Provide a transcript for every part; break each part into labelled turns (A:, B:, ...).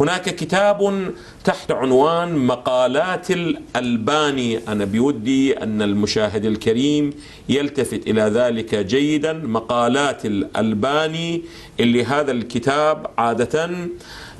A: هناك كتاب تحت عنوان مقالات الألباني. أنا بودي أن المشاهد الكريم يلتفت إلى ذلك جيدا. مقالات الألباني اللي هذا الكتاب عادة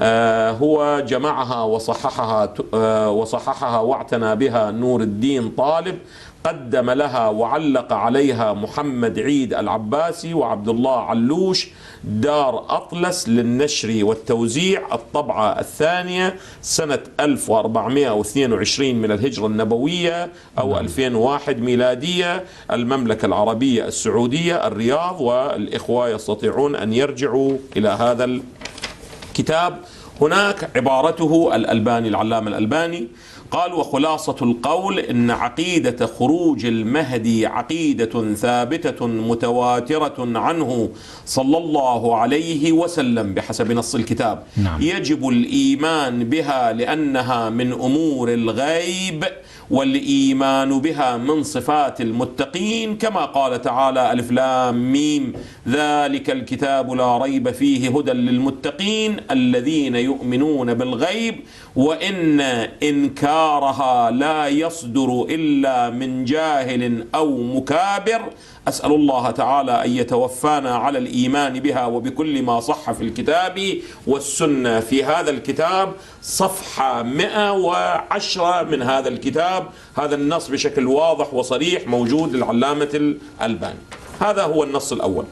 A: آه، هو جمعها وصححها آه، وصححها واعتنى بها نور الدين طالب. قدم لها وعلق عليها محمد عيد العباسي وعبد الله علوش دار أطلس للنشر والتوزيع الطبعة الثانية سنة 1422 من الهجرة النبوية أو 2001 ميلادية. المملكة العربية السعودية الرياض والإخوة يستطيعون أن يرجعوا إلى هذا الكتاب. هناك عبارته الألباني العلامة الألباني قال وخلاصة القول إن عقيدة خروج المهدي عقيدة ثابتة متواترة عنه صلى الله عليه وسلم بحسب نص الكتاب
B: نعم.
A: يجب الإيمان بها لأنها من أمور الغيب والإيمان بها من صفات المتقين كما قال تعالى ألف لام ميم ذلك الكتاب لا ريب فيه هدى للمتقين الذين يؤمنون بالغيب وإن إنكارها لا يصدر إلا من جاهل أو مكابر. أسأل الله تعالى أن يتوفانا على الإيمان بها وبكل ما صح في الكتاب والسنة. في هذا الكتاب صفحة 110 من هذا الكتاب. هذا النص بشكل واضح وصريح موجود للعلامة الألباني. هذا هو النص الأول.